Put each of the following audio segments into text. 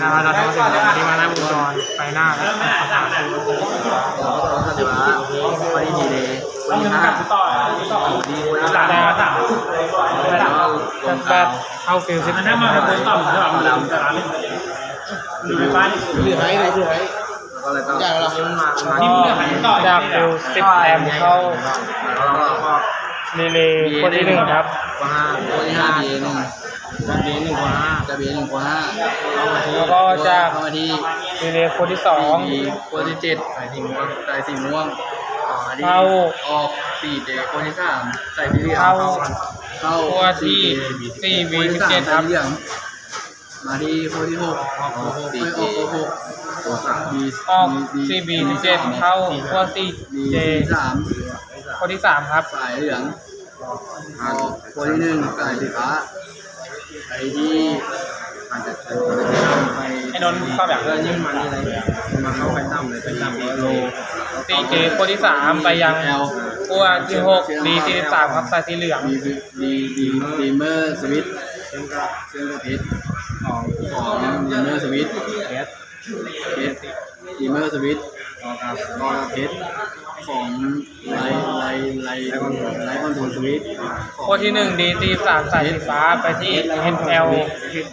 หน้าเราทำเสร็จแล้วอันนี้มาหน้าวงจรไฟหน้าแล้วประสานแล้วก็ต้องสัญญาไปดีเลยวันที่ห้าดีวันหลัละงจากนั้นแล้วก็ลจะงแบกาบเข้าฟิลซิสอันนั้นมาเป็นต่ำใช่ป่ะมาดำแต่ร้านนี้อยู่ในบ้านเหลือให้หลือให้แล้วก็เลยต้องอย่ามันมามานี่มึงหันต่อจากฟิลสิบแอมเข้า ล้วก็รีเลย์คนที่หนึ่งครับก็ห้าคนที่ห้าบีหนึ่งจะบีหนึ่งคนห้าจะบีหนึ่งคนห้าเข้ามาที่แล้วก็จาก เข้ามาที่รีเลย์คนที่สอง สี่คนที่เจ็ดใส่สีม่วงใส่สีม่วงออกมาที่เข้า ออกสี่เจคนที่สามใส่สีเหลืองเข้าเข้าตัวที่สี่วีสิบเจ็ดครับ เหลืองมาที่คนที่หกออกสี่ออกหกตัวสามบีออกซีบีสิบเจ็ดเข้าตัวซีบีเจสาม คนที่สามครับ สายเหลืองออกคนที่หนึ่งสายสีฟ้าไปที่อาจจะไปไอ้นนท์เข้าแบบก็ยิ่งมันนี่อะไรมาเข้าไปตั้มเลยไปตั้มโล ซีเจคนที่สามไปยังตัวที่หกดีสี่สิบสามครับสายสีเหลืองดีดีดีดีเมอร์สวิตเครื่องกับเครื่องกับเพชรของของดีเมอร์สวิตเพชรเพชรดีเมอร์สวิตของกับรอกับเพชร ของไลไลไลไลคอนโทรลสวิตขคนที่หนึ่งดีสี่สามสายสีฟ้าไปที่เอ็นเอล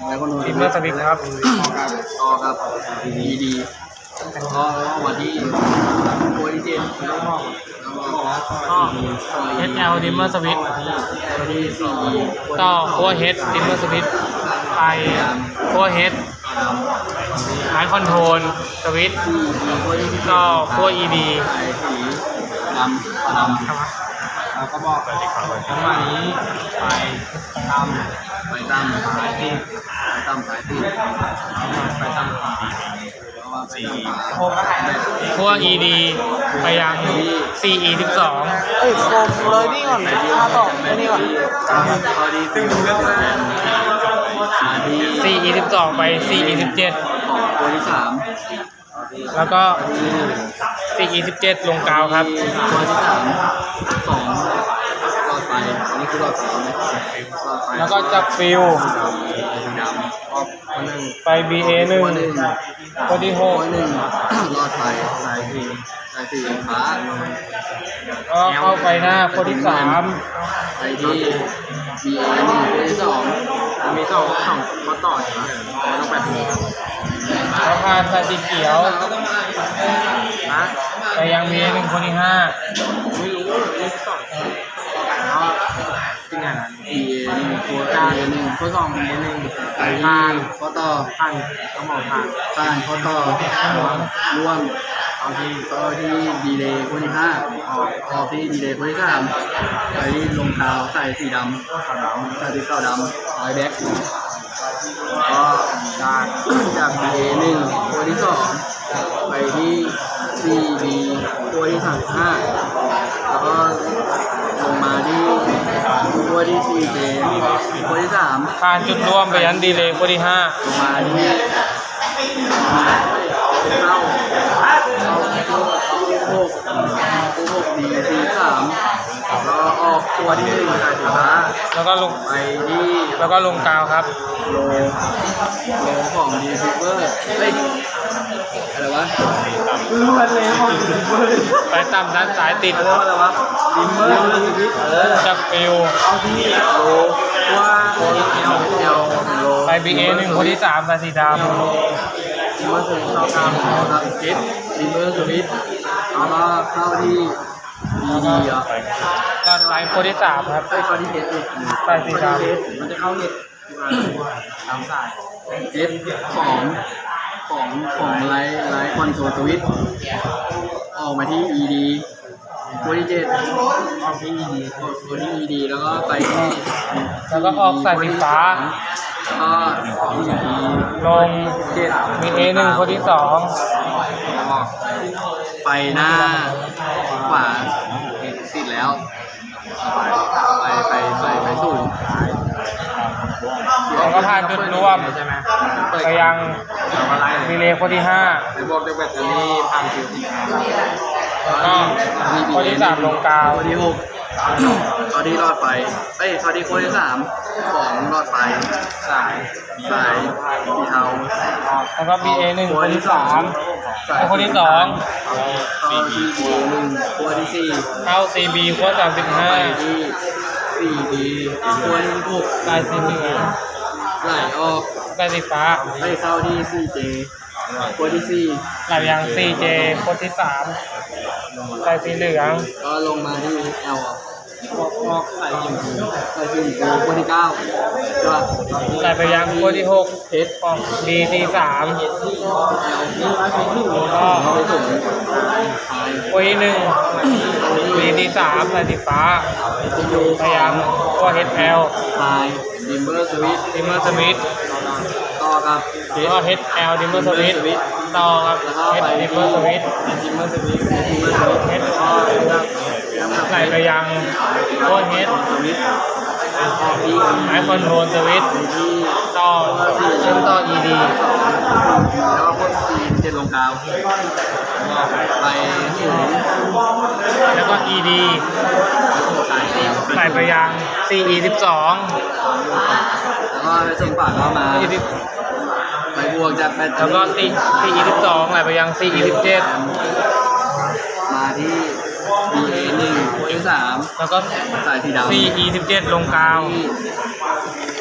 ไลคอนโทรลทีมเมอร์สวิตครับต่อกับดีดีก็วันที่โคดิเจนแล้วก็ก็เอสเอลดิมเมอร์สวิตวันที่สี่ต่อโคเฮดดิมเมอร์สวิตไปโคเฮด ไมค์คอนโทรลสวิตโคดิเจนก็โคอีดีสายสีดำดำแล้วก็บอกจังหวะนี้ไปตำไปตำสายติดไปตำสายติดไปตำแล้วว่าสีโคอีดีไปยัง CE สิบสองเอ้ยโคมเลยนี่ก่อนถ้าต่อไอ้นี่ก่อนซึ่งดูเรื่องมาที่ CE สิบสองไป CE สิบเจ็ดของ ตัวที่สามแล้วก็ CE สิบเจ็ดลงกาวครับ ตัวที่สามของหลอดไฟอันนี้คือหลอดไฟไหมหลอดไฟแล้วก็จับฟิลสีดำออกคนหนึ่งไป BA หนึ่งตัวหนึ่งคนที่หตัวกหนึ่งหลอดไฟสายสีสายสีฟ้าก็เข้าไปหน้าคนที่สามไปที่ BA หนึ่งตัวที่สองมีสองสองข้อต่อใช่ไหมต้องแบบนี้ แล้วผ่านสายสีเขียวนะไปยัง BA หนึ่งคนที่ห้าไม่รู้มีสองอ๋อจริงอะ BA หนึ่งตัว BA หนึ่งข้อสอง BA หนึ่งไปที่ข้อต่อผ่านต้องบอกผ่านผ่านข้อต่อร่วมเอาที่ก็ที่ดีเลย์คนที่ห้าออกออกที่ดีเลย์คนที่สามไปที่รองเท้าใส่สีดำขาวดำใส่สีขาวดำไอแบ็คก็ จากจากดีเลย์หนึ่งตัวที่สองไปที่ซีดีตัวที่สามห้าแล้วก็ลงมาที่ตัวที่สี่เจตัวที่สามผ่านจุดร่วมไปยันดีเลยคนที่ห้าลงมาที่เข้าเข้าหก ก็ออกตัวที่หนึ่งสายสีฟ้าแล้วก็ลงไปที่แล้วก็ลงกาวครับโลโลของดีซิเวอร์เฮ้ยอะไรวะไปต่ำด้านซ้ายติดเรียกว่าอะไรวะดิมเมอร์เออจับฟิลเอาที่โลว่าโลเอลเอลโลไป BA หนึ่งคนที่สามสายสีดดิมเมอร์สวิตช์เข้าตามเข้าตามเก็ตดิมเมอร์สวิตช์แล้วก็เข้าที่ดีดีอะำก็ไลน์คนที่สามครับ ไอ้เข้าที่เน็ตอีกสายสีดมันจะเข้าเน็ตตามสายเน็ตของของของไลท์ไลท์คอนโทรลสวิตช์ออกมาที่ ED ตัวที่เจ็ดออกที่ ED ตัวที่ ED แล้วก็ไปที่ำแล้วก็ออกสายสีฟ้า ก็ที่ ED ลงเจ็ด BA หนึ่งคนที่สองแล้วก็ไปหน้าขวาติดแล้ว ไปไปไปไปสูงแล้วก็ผ่านจุดร่วมใช่ไหมไปยังเราก็ไล่ดีเลยคนที่ห้าในบอกด้วยแบตเตอรี่พังคิวแล้วก็คนที่สามลงกาวตัวที่หกเข้าที่หลอดไฟ เอ้ยเข้าที่ขั้วที่สามของหลอดไฟ สาย สายสีเทาแล้วก็ BA หนึ่งคนที่สามแล้วคนที่สองเข้าที่ B หนึ่งขั้วที่สี่เข้า CB ขั้วสามสิบห้าไปที่สี่ดีขั้วที่หกลายสีเหลืองไหลออกลายสีฟ้าไปเข้าที่สี่เจขั้วที่สี่ลายยาง CJ คนที่สามลายสีเหลือง ก็ลงมาที่ L ออก ออกใส่ยิมใส่ยิมกูขั้วที่เก้าก็ลายไปยางขั้วที่หกเทสของ DC สามแล้วก็เข้าไปถึงไฮขั้วที่หนึ่ง DC สามลายสีฟ้าจะอยู่พยายามขั้ว HL ไฮดิมเบอร์สวิตดิมเมอร์สวิตต่อกับเทแล้วสก็ HL ดิมเมอร์สวิตต่อครับแล้วก็ H ไปดิมเมอร์สวิตดิมเมอร์สวิตดิมเมอร์สวิต H ไหลไปยังขั้ว H สวิตออกที่ไม้คอนโทรลสวิตไปที่ต่อเชื่อมต่อ ED แล้วก็พวกทีเจ็ดลงกาวไปถึงแล้วก็ ED สายเองไหลไปยัง CE 12แล้วก็ไปส่งฝากเข้ามา ED ไปบวกจากแบตเตอแล้วก็รี่ CE 12ไหลไปยัง CE มาที่ BA หนึ่งที่ สาม17แล้วก็สายสีดำ CE 17ลงกาวที่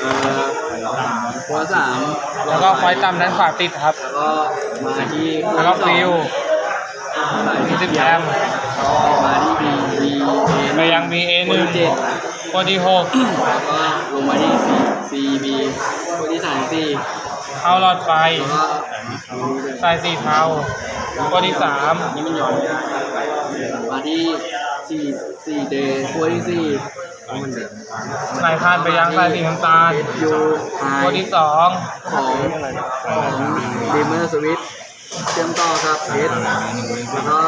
เอ่อหัวสามแล้วก็คอยต่ำด้านขวาติดครับ แล้วก็มาที่แล้วก็ฟิวสายที่20แอมป์มาที่ B B A ไปยัง BA คนที่เจ็ด1คนที่แล้วก็ลงมาที่ C C B คนที่สามสี่6เข้าหลอดไฟ แล้วก็สายสีเทาคนที่นี่มันย้อนไม่ได้มาที่ สี่สี่เจคนที่สี่3ไหลผ่านไปยังสายสีน้ำตาลยูไฮคนที่2ของของดีเมอร์สวิตเชื่อมต่อกับเอสแล้วก็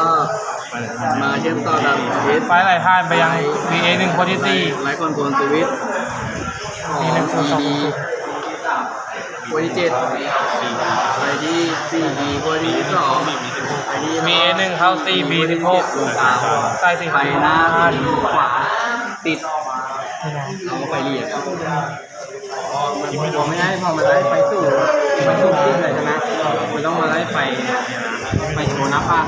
มาเชื่อมต่อกับเอสไฟไหลผ่านไปยัง BA 1คนที่ไลท์คอนโทรลสวิตของมีหนึ่งศูนย์สองดีคนที่เจ็ดไปที่สี่ดีคนที่สอง ไปที่4 BA 1เข้า CB 16ลงกาวสายสีไฟหน้าน้ำตาลขวาติดเราก็ไฟเรียบพอไม่ได้พอมาไล่ไฟสูงไฟสูงขึ้นเลยใช่ไหมมันต้องมาไล่ไฟไฟโชว์นับป่ะ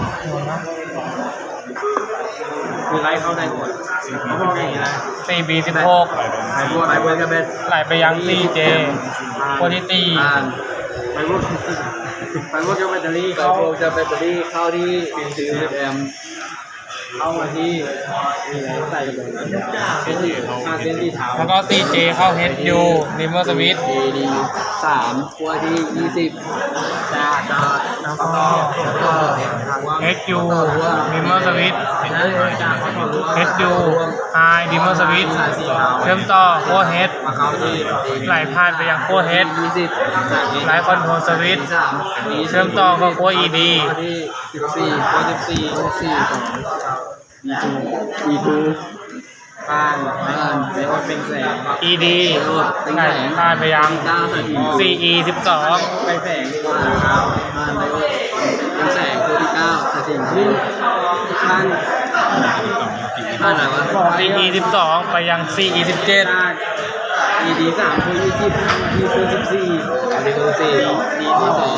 คือไล่เข้าได้หมดเขาบอกอย่างนี้นะ CB 16ไฟบวกไฟบวกกับเบ็ดไหลไปยัง CJ คนที่อ่านไฟบวก ไฟบวกกับแบตเตอรี่เข้าไฟบวกกับแบตเตอรี่เข้าที่40แอมป์เข้ามาที่ใส่กับเส้นที่ห้าเส้นที่เท้า4แล้วก็ CJ เข้า HU Limber Switch AD สามขั้วที่ยี่สิบจ้าจ้าแล้วก็แล้วก็ทางว่าง HU Limber Switch HU High Limber Switch เชื่อมต่อโค้ H มาเข้าที่ไหลผ่านไปยังโค้ H ยี่สิบจากนี้ไลคอนโทรลสวิตช์เชื่อมต่อกับโค้ ED ที่สิบสี่ขั้วสิบสี่สิบสี่ของอีทูอีทูผ่านผ่านเรียกว่าเป็นแสง ED เป็นไหลแสงผ่านไปยังเก้านาที CE 12ไปแสงดีกว่าครับผ่านไปว่าเป็นแสง ตัวที่เก้าสถิติผ่านผ่านอะไรวะ CE 12ไปยัง CE 17 ดีดีสามคือยี่สิบดีคือสิบสี่ดีคือสี่ดีที่สอง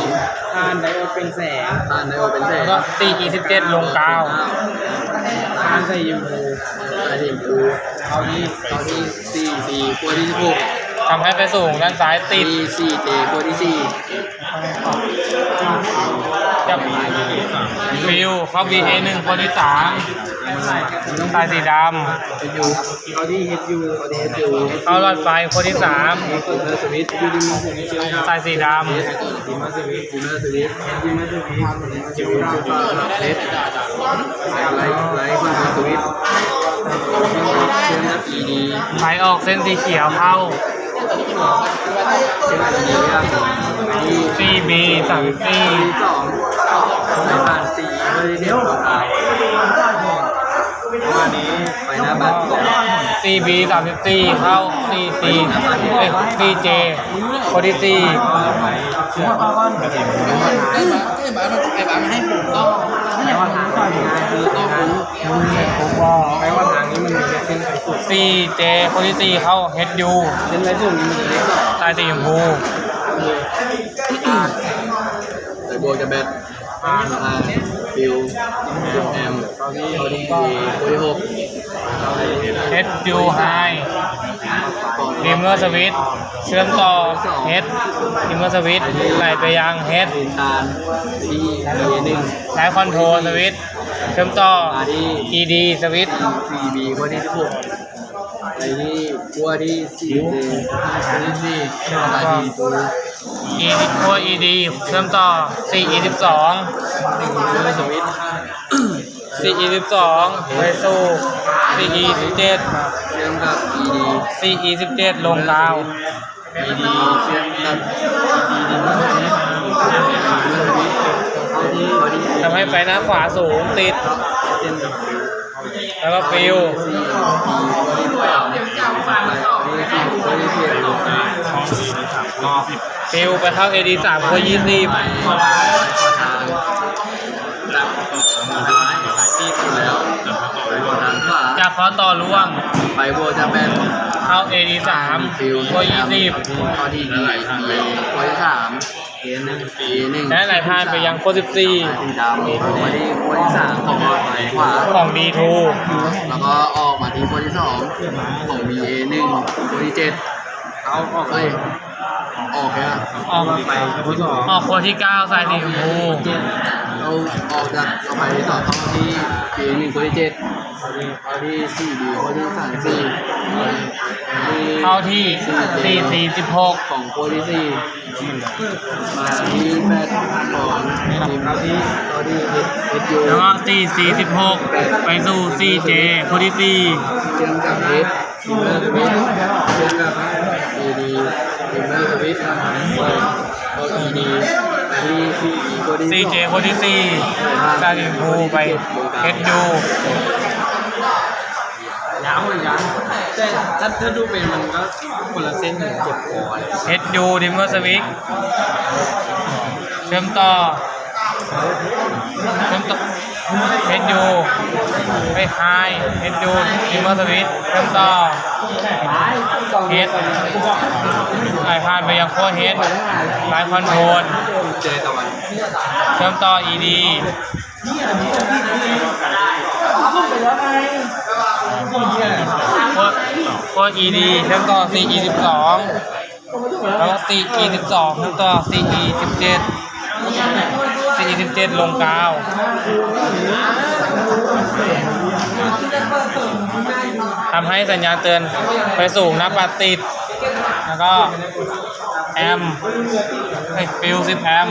ผ่านไดโอเป็นแสงผ่านไดโอเป็นแสงแล้วก็ CE 17ลงกาวผ่านใส่ยิมพูใส่ยิมูเขาที่เขาที่สี่สี่ตัวที่สิบหกทำให้ไปสูงด้านซ้ายติดตีสี่เจตัวที่สี่ ฟิวเข้า BA 1คนที่3สายสีดเฮดยูเขาที่เฮดยูเขาที่เฮดยูำเขาหลอดไฟคนที่เนอร์สวิตยูดิมสวิตเชื่อม3สายสีดดิมสวิตดิสวิตดิมสวิตดิมสวิตเฮดไลท์ไลท์ออมกับ ED ำไหลออกเส้นสีเขียวเข้าเชื่อมกับ ED ครับที่ CB 3ที่สอง ในผ่านสี่เพื่อที่เดียวกับวันนี้ไปหน้าบัตร CB สามสิบสี่เข้า CC เอ้ย CJ คนที่สี่ไอ้บ้าไอ้บ้าไอ้บ้านให้ผมก็ไม่ให้ผมก็คือต้องผมแปลว่าทางนี้มันจะเส้นไปสุด CJ คนที่สี่เข้า HU เส้นไปสุดนี่มันจะเล็กกว่าสายสีชมพูไอ้บัวจะแบท อาฟิวฟิวแอมเขาที่เขาที่โคที่หก HU High ดิมเมอร์สวิตเชื่อมต่อ H ดิมเมอร์สวิตไหลไปยัง H ดินตาลที่เอหนึ่งไลท์คอนโทรลสวิตเชื่อมต่อมาที่ ED สวิตซีบีขั้วที่สิบหกไปที่ขั้วที่สี่เดขั้วที่สี่มาที่ตัว E ตัว ED เชื่อมต่อ CE 12ขั้วสวิต CE 12ไปสู่ CE 17 เชื่อมกับ ED CE 17ลงกาว ED เชื่อมกับ ED เมื่อสวิตเข้าที่เข้าที่ทำให้ไฟหน้าขวาสูงติดเส้น แล้วก็ฟิวสี่ขั้วที่แปดเนี่ยไปที่สี่ขั้วที่เจ็ดฟิวไปเข้า AD 3ขั้วไป20ขอทางจากซ้ายสายที่ไปแล้วไปขอทางขวาจากข้อต่อร่วง ไปบัวจะเป็นเข้า AD 3ฟิวขั้วข้อที่ดีดีข้อที่สาม เอหนึ่งเอหนึ่ง20และไหลผ่านไปยังขั้วสายสีดำมาที่ข้อที่สามของสายขวา14ของ D2 แล้วก็ออกมาที่ข้อที่สองของ BA หนึ่งข้อที่เจ็ดเอาออกเลยออกแค่ออกไปออกขั้วที่9สายสีชมพูเราออกจากเราไปที่สองเข้าที่ BA หนึ่งข้อที่เจ็ด เข้าที่สี่ B ข้อที่สามสี่เข้าที่ CC 16ของโคที่สี่มาที่แปดของทีมเข้าที่เข้าที่เอสยูแล้วก็ CC 16ไปสู่ CJ ขั้วที่เชื่อมกับเอสทีมเมอร์สวิตเชื่อมกับเอดีทีมเมอร์สวิตก็อีดีไปที่ซีอีโคที่4 CJ ขั้วที่4สายสีชมพูไป HU ยาวเหมือนกันแต่ถ้าถ้าดูเป็นมันก็คนละเส้นเหมือนเจ็บคอเลย HU ดิมเมอร์สวิกเชื่อมต่อเชื่อมต่อ HU ไปไฮ HU ดิมเมอร์สวิกเชื่อมต่อ H ไหลผ่านไปยังขั้ว H ไลน์คอนโทรลเจตะวันเชื่อมต่อ ED ขั้ ก็ ED แล้วก็ CE สิบสองแล้วก็ CE สิบสองแล้วก็ CE สิบเจ็ด CE สิบเจ็ดลงกาวทำให้สัญญาณเตือนไปสูงนะปัดติด แล้วก็แอมไอฟิลสิบแอม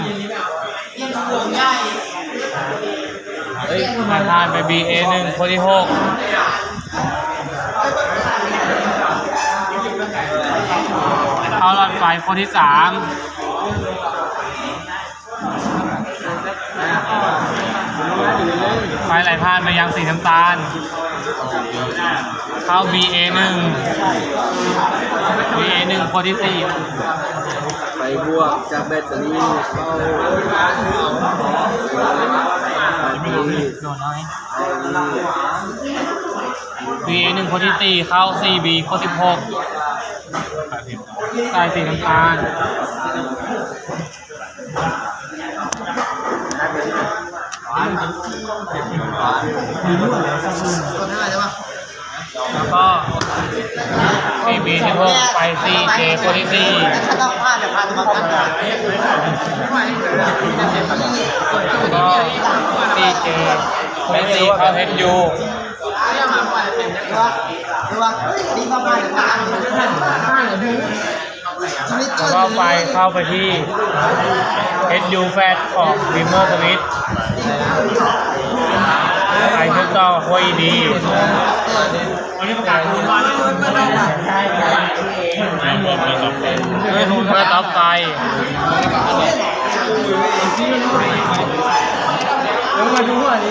ผ่านไป B A เหนึ่งคนที่หก เอาหลอดไฟคนที่3ไฟไหลผ่านไปยังสีน้ำตาล เข้า BA 1 BA 1คนที่สี่ไปบวกจากแบตเตอรี่เข้าไปที่4โดนน้อย BA 1คนที่4เข้า 4B คน 16สายสีน้ำตาลแล้วก็ 4B 16ไป 4J คนที่4ต้องพลาดเดี๋ยวพลาดมาพักก่อนก็ CJ ไม่4เขา HU ดูว่าดู ว่าดีมากๆเลยนะชีวิตแล้วก็ไฟเข้าไปที่ HU Fat ของ Beamer Switch ไฟเชื่อมต่อกับ ED วันนี้ประกาศคุณมาแล้วเมื่อต่อไปมาดูว่านี่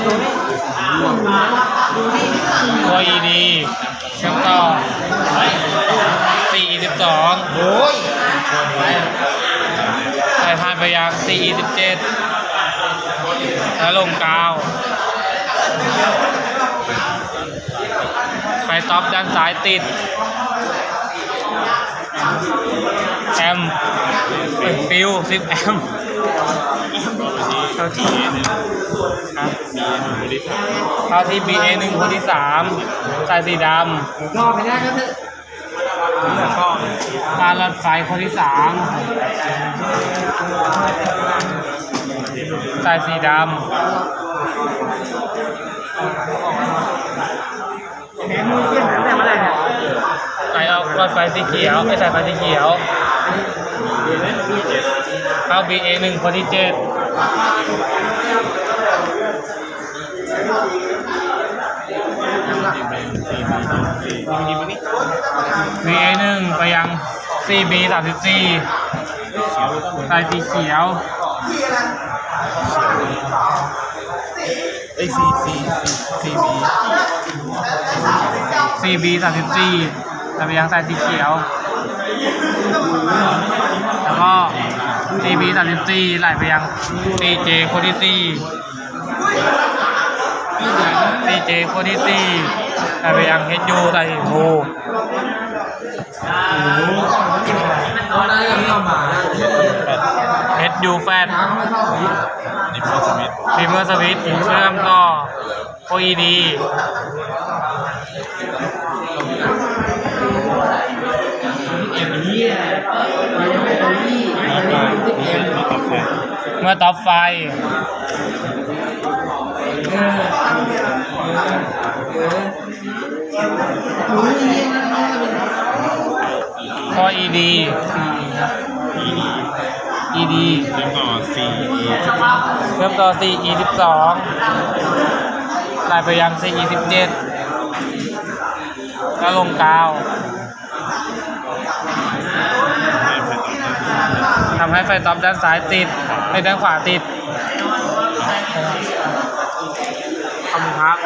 ตัว ED เชื่อมต่อ C22 โอ้ยสายพานไปยัง C27 แล้วลงกาว ไฟท็อปด้านซ้ายติดแอมฟิว10แอม เท่าที่ครับเท่าที่ BA1 คนที่สายสีดำรอไปได้ก็เถอะตารถไฟคนที่สามสายสีดแต่เมื่อไหร่เนี่ยำสายเอารถไฟสีเขียวไอ้สายไฟสีเขียวเข้า BA หนึ่งคนที่เจ็ด บีเอหนึ่งไปยัง CB สามสิบสี่สายสีเขียวไอซีซีซีบี CB สามสิบสี่แต่ไปยังสายสีเขียว แล้วก็ ทีบีสามสิบสี่ไหลไปยังซีเจโคนที่สี่ซีเจโคดีตีไหลไปยังเฮดยูไส่โทเฮดยูแฟนดิมเมอร์สวิตเมอร์สวิตเชื่อมต่อโคอีดีเอ็มเีย เมื่อต่อไฟพอ ED ED เรียกต่อซีเชื่อมต่อ C E 1 2ไล่ไปยัง C E 1 7แล้วลงกาวำให้ไฟต็อปด้านซ้ายติดในด้านขวาติดขอบคุณครับ